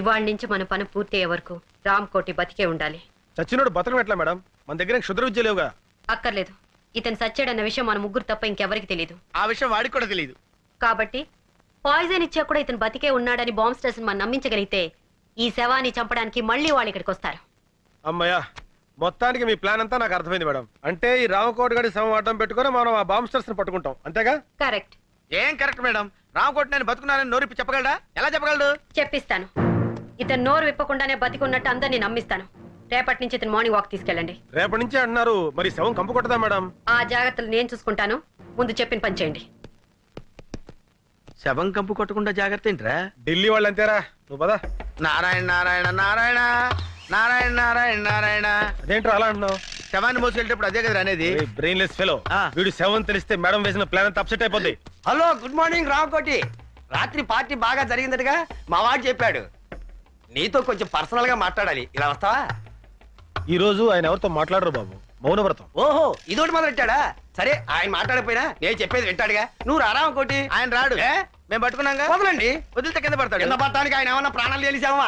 ఇవాళ నుంచి మన పని పూర్తి అయ్యే వరకు రామ్ కోటి బతికే ఉండాలి. చచ్చినోడు బతకం ఎట్లా మేడం? మన దగ్గర క్షుద్ర విద్య లేవుగా? అక్కర్లేదు. ఇతను సచ్చాడన్న విషయం మన ముగ్గురు తప్ప ఇంకెవరికి తెలియదు ఆ విషయం వాడికి కూడా తెలియదు కాబట్టి పాయిజన్ ఇచ్చా కూడా ఇతను బతికే ఉన్నాడని బాంబ్ స్టేషన్ మనం నమ్మించగలిగితే ఈ శవాన్ని చంపడానికి మళ్ళీ వాళ్ళు ఇక్కడికి వస్తారు. అమ్మయ్యా మొత్తానికి మీ ప్లాన్ అంతా నాకు అర్థమైంది మేడం. అంటే ఈ రామకోట గడి శవం అడ్డం పెట్టుకొని మనం ఆ బాంబ్స్టర్స్ని పట్టుకుంటాం. అంతేగా? కరెక్ట్. ఏం కరెక్ట్ మేడం? రామకోట నేను బతుకున్నానని నోరిప్పి చెప్పగలడా? ఎలా చెప్పగలడు? చెప్పిస్తాను. ఇతను నోరు విప్పకుండానే బతికున్నట్టు అందరినీ నమ్మిస్తాను. రేపటి నుంచి ఇతను మార్నింగ్ వాక్ తీసుకెళ్ళండి. రేపటి నుంచి అంటున్నారు. మరి శవం కంపు కొట్టదా మేడం? ఆ జాగ్రత్తలు నేను చూసుకుంటాను. ముందు చెప్పిన పని చేయండి. శవం కంపు కొట్టకుండా జాగ్రత్త ఏంట్రా? ఢిల్లీ వాళ్ళు అంతేరా. నువ్వు పదా. నారాయణ నారాయణ నారాయణ నారాయణ నారాయణ నారాయణ. అదేంట్రా అలా అంటున్నావు? శవాన్ని మోసుకెళ్ళేటప్పుడు అదే కదా అనేది? బ్రెయిన్లెస్ ఫెలో ఆ. వీడు శవం తెలిస్తే మేడం వేసిన ప్లాన్ అంతా అప్సెట్ అయిపోద్ది. హలో గుడ్ మార్నింగ్ రామకోటి రాత్రి పార్టీ బాగా జరిగిందటగా మా వాడు చెప్పాడు. నీతో కొంచెం పర్సనల్గా మాట్లాడాలి. ఇలా వస్తావా? ఈ రోజు ఆయన ఎవరితో మాట్లాడరు బాబు. మౌనవ్రతం. ఓహో ఇదోటి మొదలెట్టాడా సరే ఆయన మాట్లాడకపోయినా నేను చెప్పేది వింటాడుగా. నువ్వు రా రామకోటి ఆయన రాడు. ఏ? మేము పట్టుకున్నాగా? వదలండి. వదిలితే కింద కింద పడతాడు పడటానికి ఆయన ఏమన్నా ప్రాణాలు తెలిసావా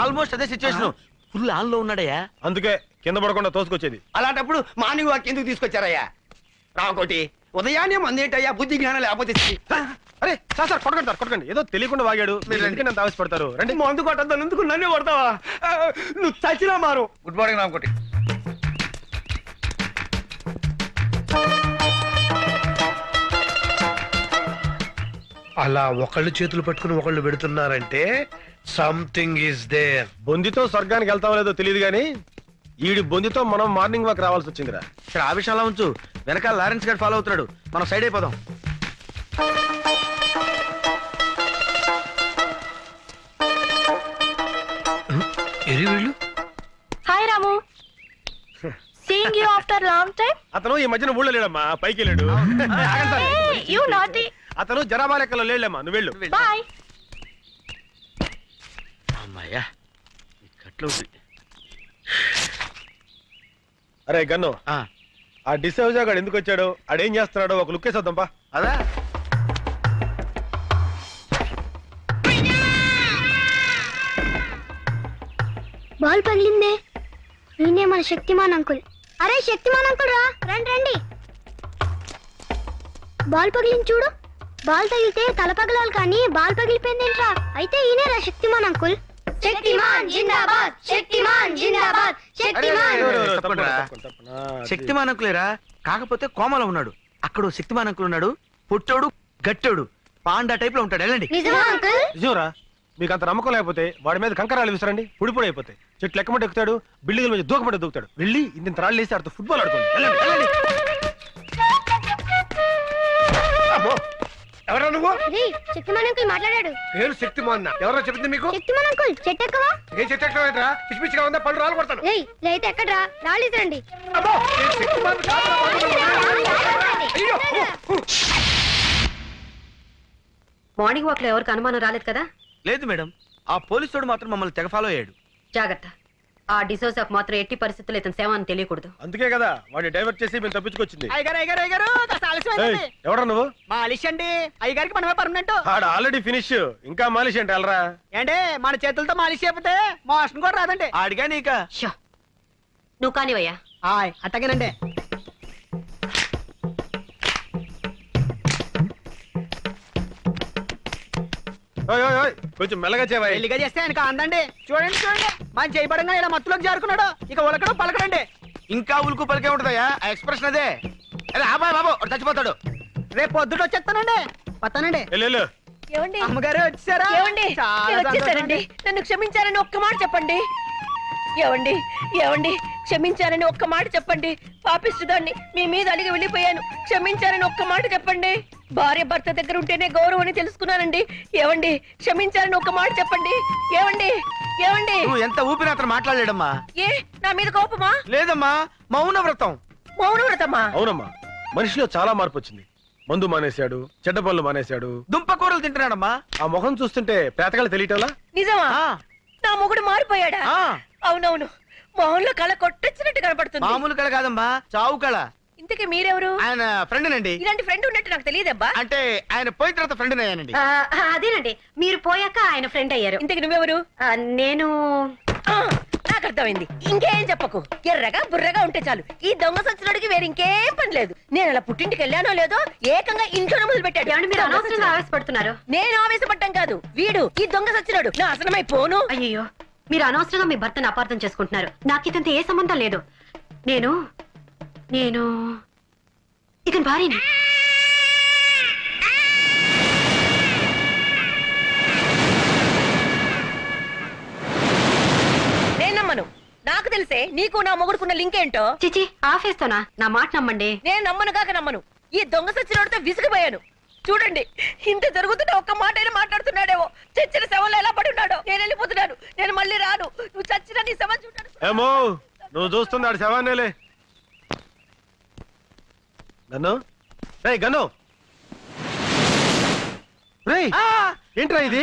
ఆల్మోస్ట్ అదే సిచ్యువేషన్ ఫుల్ ఆన్లో ఉన్నాడయ్యా. అందుకే కింద పడకుండా తోసుకొచ్చేది. అలాంటప్పుడు మార్నింగ్ వాక్ ఎందుకు తీసుకొచ్చారయ్యా? రామకోటి ఉదయాన్నే మందేటయ్యా? బుద్ధి జ్ఞానం లేకపోతే ఛీ. అరే సార్ సార్ కొట్టకండి సార్ కొట్టకండి. ఏదో తెలియకుండా వాగాడు. మీరు ఎందుకు నన్ను ఆవేశపడతారు? రండి. మందు కొట్టద్దాను ఎందుకు నన్నే కొడతావా? ఆ, నువ్వు చచ్చినా మారు. గుడ్ మార్నింగ్ రామకోటి అలా ఒకళ్ళు చేతులు పట్టుకుని ఒకళ్ళు పెడుతున్నారంటే సంథింగ్ ఈస్ దేర్ బొందితో స్వర్గానికి వెళ్తామో లేదో తెలియదు కానీ ఈడి బొందితో మనం మార్నింగ్ వాక్ రావాల్సి వచ్చిందిరా. సరే ఆ విషయం అలా ఉంచు. వెనకాల లారెన్స్ గారు ఫాలో అవుతున్నాడు. మనం సైడ్ అయిపోదాం. ఎరి వీళ్ళు? Hi Ramu. Seeing you after long time అతను ఈ మధ్యన ఊళ్ళో లేడమ్మా పైకి వెళ్ళాడు. యూ నాటి అతను జనాభా లెక్కలో లేడమ్మా నువ్వు వెళ్ళు. బాయ్ అమ్మాయ్యా కట్లు అరే గన్ను. ఆ, ఆ డిసౌజా గాడు ఎందుకు వచ్చాడు? ఆడేం చేస్తున్నాడో ఒక లుక్ వేసేద్దాంపా అదా? బాల్ పగిలిందే. ఈయనే మన శక్తిమాన్ అంకుల్. అరే శక్తిమాన్ అంకుల్ రా. రండి రండి. బాల్ పగిలింది చూడు. బాల్ తగిలితే తల పగలాలి కానీ బాల్ పగిలిపోయిందేంట్రా అయితే ఈయనే రా శక్తిమాన్ అంకుల్. శక్తిమాన్ జిందాబాద్ జిందాబాద్ అంకులేరా? కాకపోతే కోమలో ఉన్నాడు. అక్కడ శక్తిమాన్ అంకుల్ ఉన్నాడు పుట్టోడు గట్టోడు. పాండా టైప్లో ఉంటాడు. వెళ్ళండి. నిజమా అంకుల్? నిజంరా? మీకు అంత నమ్మకం లేకపోతే వాడి మీద కంకరాలు విసరండి పొడి పొడి అయిపోతాయి. చెట్లు ఎక్కమంటే ఎక్కుతాడు బిల్డింగ్ మీద దూకమంటే దూకుతాడు. వెళ్ళి ఇంత రాళ్ళు వేసి ఆడుతూ ఫుట్బాల్ ఆడుకోండి. వెళ్ళండి, వెళ్ళండి. అమ్మో ఎవరా నువ్వు? రే శక్తిమాన్ అంకుల్ మాట్లాడాడు. పేరు శక్తిమాన్ ఎవరో చెప్పింది మీకు? శక్తిమాన్ అంకుల్ చెట్టెక్కవా ఏం చెట్టరా పిచ్చి పిచ్చిగా ఉందా? పళ్ళు రాలు కొడతాను. రేయ్ లేతే ఎక్కడ్రా? రాళ్ళు రండి అమ్మో నేను శక్తిమాన్ కాదురా బాబు. అయ్యో మార్నింగ్ వాక్లో ఎవరికి అనుమానం రాలేదు కదా? లేదు మేడం ఆ పోలీసుడు మాత్రం మమ్మల్ని తెగ ఫాలో అయ్యాడు. జాగ్రత్త. ఆ డిసోసాకు మాత్రం ఎట్టి పరిస్థితుల్లో ఇతను సేవ అని తెలియకూడదు. అందుకే కదా వాడిని డైవర్ట్ చేసి మేము తప్పించుకొచ్చింది. అయ్యగారు అయ్యగారు అయ్యగారు కాస్త ఎవడ్రా నువ్వు? మాలిష్ అండి. అయ్యగారికి మనమే పర్మనెంట్. ఆడ ఆల్రెడీ ఫినిష్ ఇంకా మాలిష్ అంటే వెళ్ళరా? ఏంటి? మన చేతులతో మాలిష్ చేపితే మోషన్ కూడా రాదండి. ఆడిగా నీక? షో. నువ్వు కానివయ్యా. ఆయ్ అట్టగేనండి. ఓయ్, ఓయ్, ఓయ్, కొంచెం మెల్లగా చేవాయి. పెళ్ళిగా చేస్తే ఆయనకు అందండి చూడండి చూడండి. మన చేయబడంగా ఇలా మత్తులోకి జారుకున్నాడు. ఇక ఉలకడం పలకడండి. ఇంకా ఉలుకు పలికే ఉంటుందయ్యా? ఆ ఎక్స్ప్రెషన్ అదే. అరే ఆబాయ్ బాబు వాడు చచ్చిపోతాడు. రేపు పొద్దుట వచ్చేస్తానండి. వస్తానండి. వెళ్ళు ఏమండి అమ్మగారు వచ్చారా? ఏమండి నేను వచ్చేసానండి నన్ను క్షమించారని ఒక్క మాట చెప్పండి. ఏమండి ఏమండి క్షమించారని ఒక్క మాట చెప్పండి. పాపిస్తుదాన్ని మీ మీద అలిగి వెళ్ళిపోయాను. క్షమించారని ఒక్క మాట చెప్పండి. భార్య భర్త దగ్గర ఉంటేనే గౌరవం అని తెలుసుకున్నానండి. ఏమండి క్షమించారని ఒక్క మాట చెప్పండి. ఏమండి ఏమండి నువ్వు ఎంత ఊపిరి అతను మాట్లాడలేడమ్మా? ఏ నా మీద కోపమా? లేదమ్మా మౌన వ్రతం మౌన వ్రతమా అవునమ్మా మనిషిలో చాలా మార్పు వచ్చింది. మందు మానేశాడు చెడ్డ పనులు మానేశాడు. దుంప కూరలు తింటున్నాడమ్మా. ఆ ముఖం చూస్తుంటే పేతకాలు తెలియటంలా? నిజమా? ఆ, నా మొగుడు మారిపోయాడా? ఆ, అవునవును మొహంలో కళ కొట్టొచ్చినట్టు కనపడుతుంది. మామూలు కళ కాదమ్మా చావు కళ. ఇంతకీ మీరెవరు? ఆయన ఫ్రెండ్ అండి ఇలాంటి ఫ్రెండ్ ఉన్నట్టు నాకు తెలియదబ్బా. అంటే ఆయన పోయిన తర్వాత ఫ్రెండ్ అయ్యానండి అదేనండి. మీరు పోయాక ఆయన ఫ్రెండ్ అయ్యారు. ఇంతకి నువ్వెవరు? నేను నాకు అర్థమైంది. ఇంకేం చెప్పకు. ఎర్రగా బుర్రగా ఉంటే చాలు. ఈ దొంగ సచ్చినోడికి వేరే ఇంకేం పని లేదు. నేను అలా పుట్టింటికి వెళ్ళానో లేదో ఏకంగా ఇంట్లోనే మొదలు పెట్టాడు. మీరు అనవసరంగా. ఆవేశపడుతున్నారు. నేను ఆవేశపడ్డం కాదు. వీడు ఈ దొంగ సచ్చినాడు. నా అసలమై పోను. అయ్యో మీరు అనవసరంగా మీ భర్తను అపార్థం చేసుకుంటున్నారు. నాకు ఇతంత ఏ సంబంధం లేదు. నేను నేను ఇతని భార్యని. నేను నమ్మను నాకు తెలిసే నీకు నా మొగుడుకున్న లింక్ ఏంటో? చిచి ఆఫేస్తోనా నా మాట నమ్మండి. నేను నమ్మను కాక నమ్మను. ఈ దొంగ సచ్చినోడితో విసిగిపోయాను. చూడండి ఇంత జరుగుతుంటే ఒక్క మాట అయినా మాట్లాడుతున్నాడేమో. చచ్చిన శవంలో ఎలా పడి ఉన్నాడో? నేను వెళ్ళిపోతున్నాను. నేను మళ్ళీ రాను. నువ్వు చచ్చిన నీ శవం చూడాను ఏమో నువ్వు చూస్తున్నాడు శవాన్నేలే గన్ను? రే గన్ను! రే ఏంట్రా ఇది?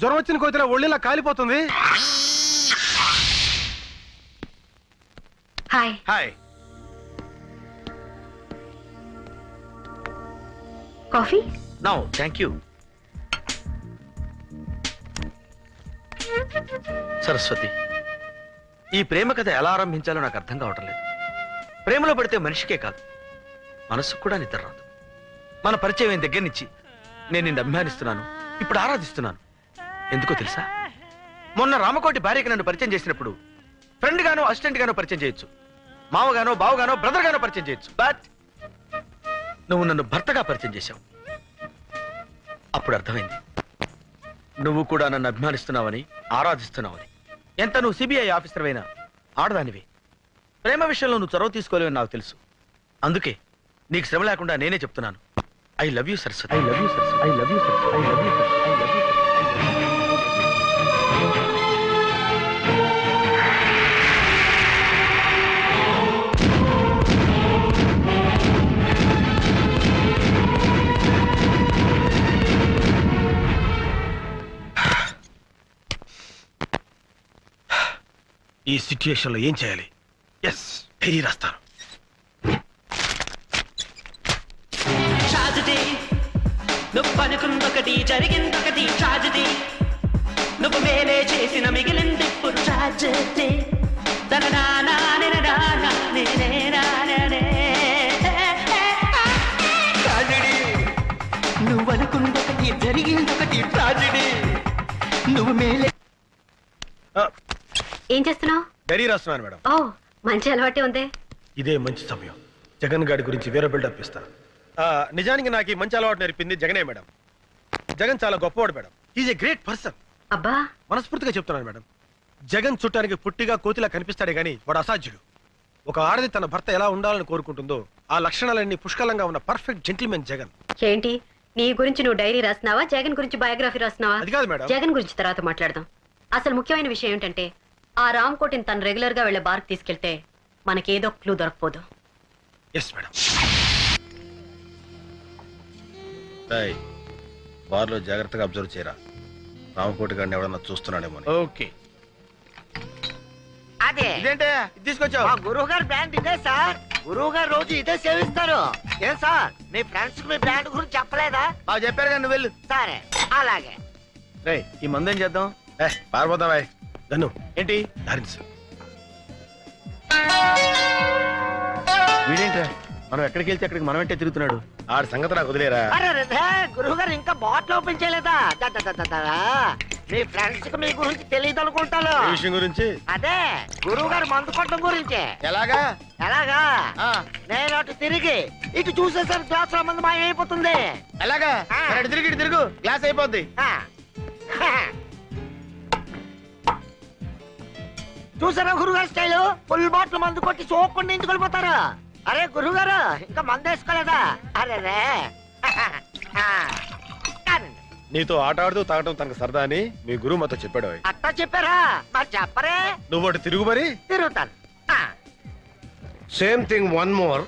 జ్వరం వచ్చిన కోతిరా ఒళ్ళిలా కాలిపోతుంది. Hi. Hi. Coffee? No thank you. Saraswati ఈ ప్రేమ కథ ఎలా ఆరంభించాలో నాకు అర్థం కావటం లేదు. ప్రేమలో పడితే మనిషికే కాదు. మనసుకు కూడా నిద్ర రాదు. మన పరిచయం అయిన దగ్గర నుంచి నేను నిన్ను అభిమానిస్తున్నాను. ఇప్పుడు ఆరాధిస్తున్నాను. ఎందుకో తెలుసా? మొన్న రామకోటి భార్యకి నన్ను పరిచయం చేసినప్పుడు ఫ్రెండ్ గానో అసిస్టెంట్ గానో పరిచయం చేయొచ్చు. మావగానో బావగానో బ్రదర్ గానో పరిచయం చేయొచ్చు. బట్ నువ్వు నన్ను భర్తగా పరిచయం చేశావు. అప్పుడు అర్థమైంది. నువ్వు కూడా నన్ను అభిమానిస్తున్నావని ఆరాధిస్తున్నావని. ఎంత నువ్వు సిబిఐ ఆఫీసర్ అయినా ఆడదానివి. ప్రేమ విషయంలో నువ్వు చొరవ తీసుకోలేవని నాకు తెలుసు. అందుకే నీకు శ్రమ లేకుండా నేనే చెప్తున్నాను. I love you Saraswati I love you Saraswati I love you Saraswati I love you I love you ఈ సిచ్యుయేషన్లో ఏం చేయాలి? ఎస్ డైరీ రాస్తాను. నువ్వు అనుకుందొకటి జరిగిందొకటి ట్రాజడీ నువ్వు మేలే చేసిన మిగిలింది ఇప్పుడు ట్రాజడీ నువ్వు అనుకుందొకటి జరిగిందొకటి ట్రాజడీ నువ్వు మేలే ఏం చేస్తున్నావు? డైరీ రాస్తున్నాను మేడం. ఓ మంచి అలవాటే ఉందే. ఇదే మంచి సమయం. జగన్ గారి గురించి వేరే బిల్డప్ ఇస్తా. ఆ, నిజానికి నాకు ఈ మంచి అలవాటు నేర్పింది జగనే మేడం. జగన్ చాలా గొప్పవాడు madam. Is a great person అబ్బా. మనస్ఫూర్తిగా చెప్తున్నాను మేడం. జగన్ చుట్టానికి పుట్టిగా కోతిలా కనిపిస్తాడే గాని వాడు అసాధ్యుడు. ఒక ఆడది తన భర్త ఎలా ఉండాలని కోరుకుంటుందో ఆ లక్షణాలన్నీ పుష్కలంగా ఉన్న పర్ఫెక్ట్ జెంటిల్మెన్ జగన్. ఏంటి? నీ గురించి నువ్వు డైరీ రాస్తున్నావా? జగన్ గురించి బయోగ్రఫీ రాస్తున్నావా? అది కాదు మేడం. జగన్ గురించి తర్వాత మాట్లాడదాం. అసలు ముఖ్యమైన విషయం ఏంటంటే ఆ రామ్ కోటిని తను రెగ్యులర్గా వెళ్ళే బార్కి తీసుకెళ్తే మనకేదో క్లూ దొరకపోదు ఎస్ మేడం బార్లో జాగ్రత్తగా అబ్జర్వ్ చేయరా. రామకోటి గారిని ఎవడన్నా చూస్తున్నాడేమో ఓకే. అదే. ఇదేంటే? ఇది తీసుకొచ్చావు. మా గురువు గారు బ్రాండ్ ఇదే సార్. గురువు గారు రోజు ఇదే సేవిస్తారు. ఏం సార్? మీ ఫ్రెండ్స్కి మీ బ్రాండ్ గురించి చెప్పలేదా? బాగా చెప్పారు కానీ నువ్వు వెళ్ళు. సరే అలాగే. రే ఈ మందు ఏం చేద్దాం? ఏ పారిపోతావా గన్ను ఏంటి? ధారించు వీడేంట్రా? మనం ఎక్కడికి వెళ్తే అక్కడికి మనం అంటే తిరుగుతున్నాడు? ఆడి సంగతి నాకు వదిలేరా? అరే గురువు గారు ఇంకా బాటిల్ ఓపెన్ చేయలేదా. మీ ఫ్రెండ్స్కి మీ గురించి తెలియదు అనుకుంటాను. విషయం గురించి? అదే గురువు గారు మందు కొట్టడం గురించి. ఎలాగా? ఎలాగా? ఆ, నేను అటు తిరిగి ఇటు చూసేసరికి గ్లాస్లో మంది మాయమైపోతుంది ఎలాగా? అటు తిరిగి ఇటు తిరుగు. గ్లాస్ అయిపోద్ది. ఆ. చూసారా గురుగారు స్టైల్? ఫుల్ బాటిల్ మందు కొట్టి సోకుండా ఇంటికి వెళ్ళిపోతారు? అరే గురుగారు ఇంకా మందు వేసుకోలేదా? అరే రే. నీతో ఆట ఆడుతూ తాగటం తనకు సరదా అని మీ గురువు మాతో చెప్పాడు. అట్టా చెప్పారా? మరి చెప్పరే. నువ్వు అటు తిరుగు మరి. తిరుగుతాను. Same thing one more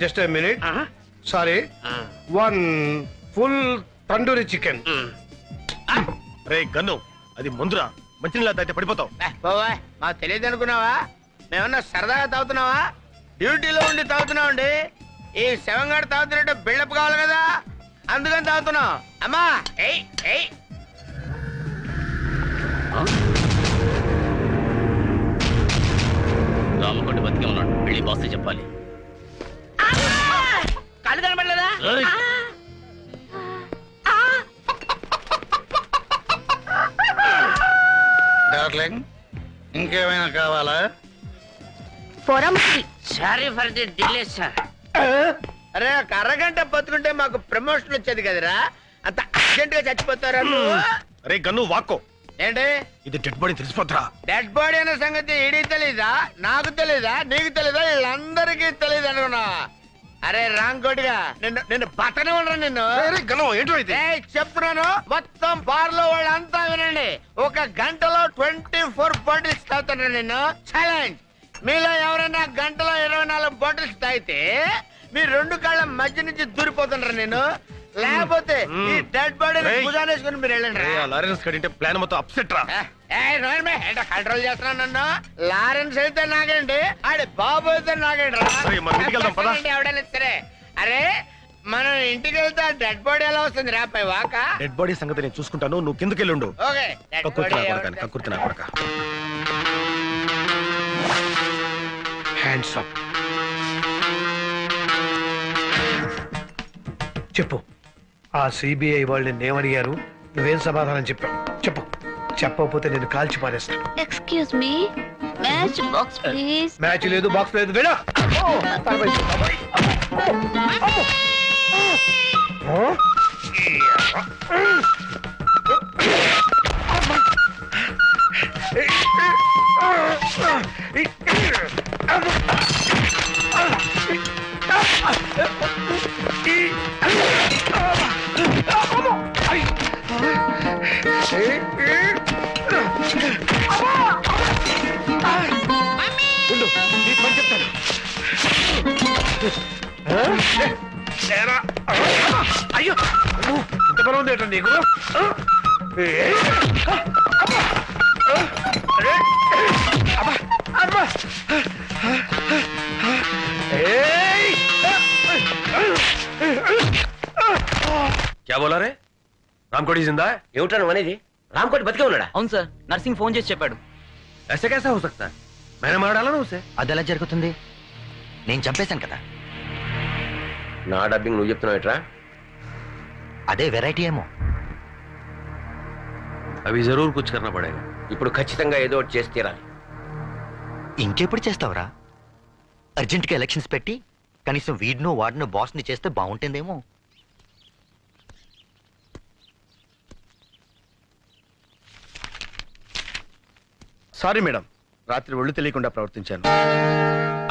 just a minute sorry one full tandoori chicken రే గన్ను అది మందురా. మంచినీళ్ళ తాగితే పడిపోతావు. బాబాయ్ మాకు తెలియదు అనుకున్నావా మేమన్నా సరదాగా తాగుతున్నావా? డ్యూటీలో ఉండి తాగుతున్నావు అండి. ఈ శవంగాడు తాగుతున్నట్టు బిల్డప్ కావాలి కదా. అందుకని తాగుతున్నాం. అమ్మా! ఏయ్ ఏయ్. రామకోటి బతికే ఉన్నాడు. వెళ్ళి బాస్ చెప్పాలి. కళ్ళు కనబడలేదా? డార్లింగ్ ఇంకేమైనా కావాలా? Sorry for the delay sir అరే ఒక అరగంట బతుకుంటే మాకు ప్రమోషన్ వచ్చేది కదరా? అంత అర్జెంట్గా చచ్చిపోతారా నువ్వు? రే గన్ను వాక్కో. ఏంటి? ఇది డెడ్ బాడీ తెలిసిపోతురా డెడ్ బాడీ అనే సంగతి ఈడీ తెలీదా? నాకు తెలీదా? నీకు తెలీదా? వీళ్ళందరికీ తెలియదు అనుకున్నా. అరే రాంకోటిగా నిన్ను నిన్ను బతనే ఉండరా నిన్ను గన్ను ఏంటో ఇది? ఏయ్, చెప్తున్నాను మొత్తం బార్లో వాళ్ళంతా వినండి. ఒక గంటలో ట్వంటీ ఫోర్ బాటిల్స్ తాగుతాను నేను ఛాలెంజ్ మీలో ఎవరైనా గంటలో ఇరవై నాలుగు బాటిల్స్ తాగితే మీ రెండు కాళ్ళ మధ్య నుంచి దూరిపోతుండ్రా నేను. లేకపోతే ఈ డెడ్ ఏయ్. భుజానేసుకుని మీరు వెళ్ళండి లారెన్స్ కడింటే ప్లాన్ మొత్తం అప్సెట్ రా. కంట్రోల్ చేస్తున్నాను నన్ను? లారెన్స్ అయితే నాగండి ఆడి బాబు అయితే నాగండి సరే. ఎవడైనా అరే మనం ఇంటికి వెళ్తే డెడ్ బాడీ ఎలా వస్తుంది రా పై వాక? డెడ్ బాడీ సంగతి నేను చూసుకుంటాను నువ్వు కిందకి వెళ్ళుండు బాడీ నా కొడక కక్కుర్తి నా కొడక. హ్యాండ్స్ అప్ చెప్పు. ఆ సిబిఐ వాళ్ళు నిన్నేమడిగారు నువ్వేం సమాధానం చెప్పావు? చెప్పు. చెప్పకపోతే నేను కాల్చి పారేస్తాను excuse me match box please match లేదు బాక్స్ లేదు. వెళ్ళా ఉండు ఇంత బలం ఉంది ఏంటో నీకు ఏ? అరే. అబ్బా, అబ్బా. ఏయ్. క్యా బోలా రే రామ్కోటి జిందా है? ఏమిటాను అనేది రామ్కోటి బతికే ఉన్నాడా అవును సార్ నర్సింగ్ ఫోన్ చేసి చెప్పాడు ऐसे कैसा हो सकता है मैंने मार डाला ना उसे అది ఎలా జరుగుతుంది నేను చంపేశాను కదా నా డబ్బింగ్ నువ్వు చెప్తున్నావు ఎట్రా అదే వెరైటీ ఏమో. అవి జరూర్ కూర్చున్న పడే ఇప్పుడు ఖచ్చితంగా ఏదో ఒకటి చేసి తీరాలి. ఇంకెప్పుడు చేస్తావురా? అర్జెంటుగా ఎలక్షన్స్ పెట్టి కనీసం వీడినో వాడినో బాస్ని చేస్తే బాగుంటుందేమో. సారీ మేడం రాత్రి ఒళ్ళు తెలియకుండా ప్రవర్తించాను.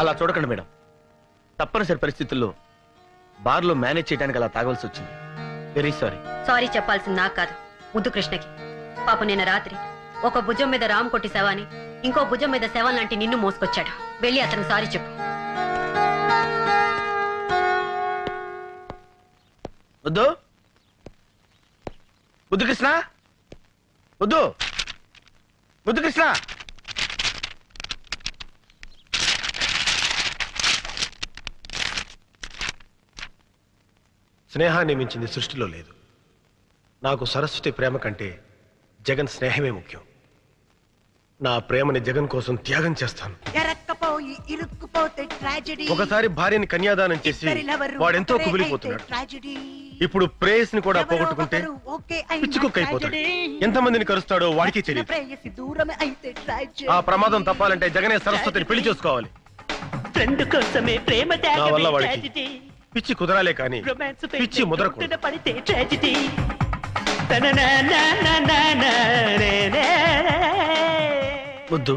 అలా చూడకండి మేడం తప్పనిసరి పరిస్థితుల్లో బార్లో మేనేజ్ చేయడానికి అలా తాగవలసి వచ్చింది. Very sorry. సారీ చెప్పాల్సింది నాకు కాదు. ముద్దు కృష్ణకి. పాప నిన్న రాత్రి ఒక భుజం మీద రామ్ కొట్టి శవాన్ని ఇంకో భుజం మీద శవం లాంటి నిన్ను మోసుకొచ్చాడు. వెళ్ళి అతను సారీ చెప్పు. వద్దు వద్దు కృష్ణ? వద్దు వద్దు కృష్ణ? స్నేహాన్ని మించింది సృష్టిలో లేదు. నాకు సరస్వతి ప్రేమ కంటే జగన్ స్నేహమే ముఖ్యం. నా ప్రేమని జగన్ కోసం త్యాగం చేస్తాను. ఎరక్కపోయి ఇరుక్కుపోతే ట్రాజెడీ. ఒకసారి భార్యని కన్యాదానం చేసి వాడెంతో కుమిలిపోతున్నాడు. ట్రాజెడీ. ఇప్పుడు ప్రేయస్ని కూడా పోగొట్టుకుంటే పిచ్చుకుక్క అయిపోతాడు ఎంతమందిని కరుస్తాడో వాడికి తెలియదు. ఆ ప్రమాదం తప్పాలంటే జగనే సరస్వతిని పెళ్ళి చేసుకోవాలి. ఫ్రెండ్ కోసమే ప్రేమ నా వల్ల వాడికి. పిచ్చి కుదరాలే కానీ పిచ్చి ముదరకూడదు. పడితే ట్రాజిడీ తననా వద్దు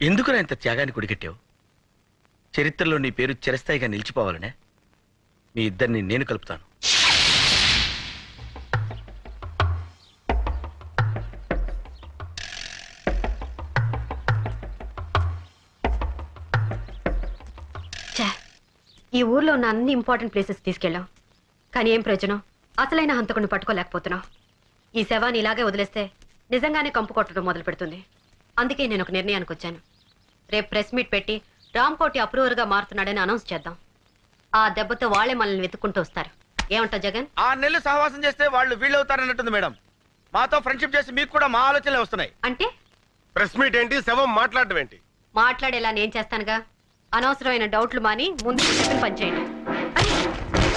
ఎందుకు నా ఇంత త్యాగాన్ని కొడిగట్టావు చరిత్రలో నీ పేరు చిరస్థాయిగా నిలిచిపోవాలనే మీ ఇద్దరిని నేను కలుపుతాను. ఊర్లో ఉన్న అన్ని ఇంపార్టెంట్ ప్లేసెస్ తీసుకెళ్ళాం కానీ ఏం ప్రయోజనం? అసలైన హంతకుని పట్టుకోలేకపోతున్నాం ఈ శవాన్ని ఇలాగే వదిలేస్తే నిజంగానే కంపు కొట్టడం మొదలు పెడుతుంది. అందుకే నేను ఒక నిర్ణయానికి వచ్చాను. రేపు ప్రెస్ మీట్ పెట్టి రామ్కోటి అప్రూవర్గా మారుతున్నాడని అనౌన్స్ చేద్దాం. ఆ దెబ్బతో వాళ్ళే మనల్ని వెతుక్కుంటూ వస్తారు. ఏమంటావు జగన్? ఆ నెలలు సహవాసం చేస్తే వాళ్ళు వీళ్ళు అవుతారన్నట్టుంది మేడం. మాతో ఫ్రెండ్షిప్ చేసి మీకు కూడా మా ఆలోచనలే వస్తున్నాయి. అంటే? ప్రెస్ మీట్ ఏంటి? శవం మాట్లాడటం ఏంటి? మాట్లాడేలా నేను చేస్తానుగా? అనవసరమైన డౌట్లు మాని ముందు చెప్పిన పని చేయండి. అరే,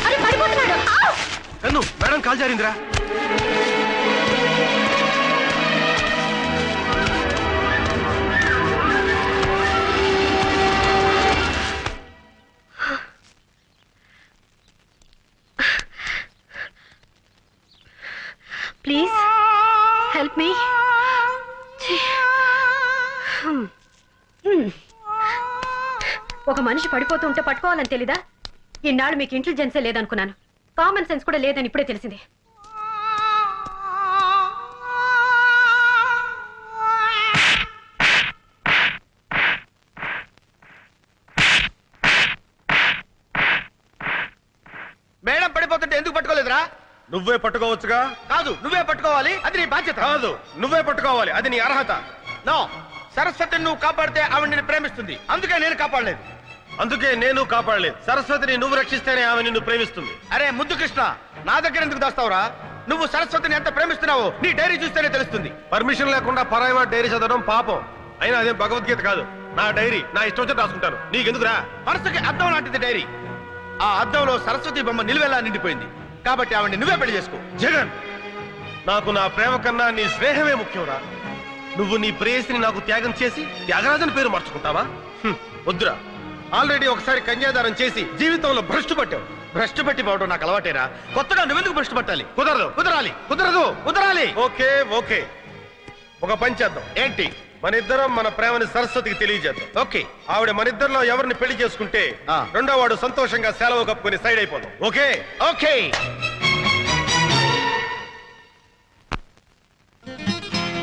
అరే, పడిపోతున్నాడు. ఆవ్! కన్ను మేడం కాల్ జారిందిరా. ప్లీజ్ హెల్ప్ మీ ఒక మనిషి పడిపోతూ ఉంటే పట్టుకోవాలని తెలీదా? ఇన్నాళ్ళు మీకు ఇంటెలిజెన్సే లేదనుకున్నాను. కామన్ సెన్స్ కూడా లేదని ఇప్పుడే తెలిసింది. మేడం పడిపోతుంటే ఎందుకు పట్టుకోలేదురా? నువ్వే పట్టుకోవచ్చుగా? కాదు నువ్వే పట్టుకోవాలి అది నీ బాధ్యత. కాదు నువ్వే పట్టుకోవాలి అది నీ అర్హత. నో సరస్వతిని నువ్వు కాపాడితే ఆవిడ నిన్ను ప్రేమిస్తుంది. అందుకే నేను కాపాడలేదు. అందుకే నేను కాపాడలేదు. సరస్వతిని నువ్వు రక్షిస్తేనే ఆమె నిన్ను ప్రేమిస్తుంది. అరే ముద్దు కృష్ణ నా దగ్గర ఎందుకు దాస్తావురా? నువ్వు సరస్వతిని ఎంత ప్రేమిస్తున్నావో నీ డైరీ చూస్తేనే తెలుస్తుంది. పర్మిషన్ లేకుండా పరాయమా డైరీ చదవడం పాపం. అయినా అదేం భగవద్గీత కాదు. నా డైరీ నా ఇష్టం వచ్చి రాసుకుంటాను. నీకెందుకురా? మనసుకి అద్దం లాంటిది డైరీ. ఆ అద్దంలో సరస్వతి బొమ్మ నిలువెలా నిండిపోయింది. కాబట్టి ఆవిడ నువ్వే పెళ్ళి చేసుకో. జగన్ నాకు నా ప్రేమ కన్నా నీ స్నేహమే ముఖ్యంరా. నువ్వు నీ ప్రేయసిని నాకు త్యాగం చేసి త్యాగరాజన్ పేరు మార్చుకుంటావా? హ్మ్, వద్దురా. ఆల్రెడీ ఒకసారి కన్యాదానం చేసి జీవితంలో భ్రష్టు పట్టావు. భ్రష్టు పెట్టి పోవడం నాకు అలవాటేరా. కొత్తగా నువ్వెందుకు భ్రష్టు పట్టాలి? కుదరదు కుదరాలి కుదరదు కుదరాలి. Okay okay. ఒక పని చేద్దాం. ఏంటి? మన ఇద్దరం మన ప్రేమని సరస్వతికి తెలియజేద్దాం. ఓకే. ఆవిడ మన ఇద్దరిలో ఎవరిని పెళ్ళి చేసుకుంటే. రెండో వాడు సంతోషంగా సెలవు కప్పుకొని సైడ్ అయిపోదాం. ఓకే. ఓకే.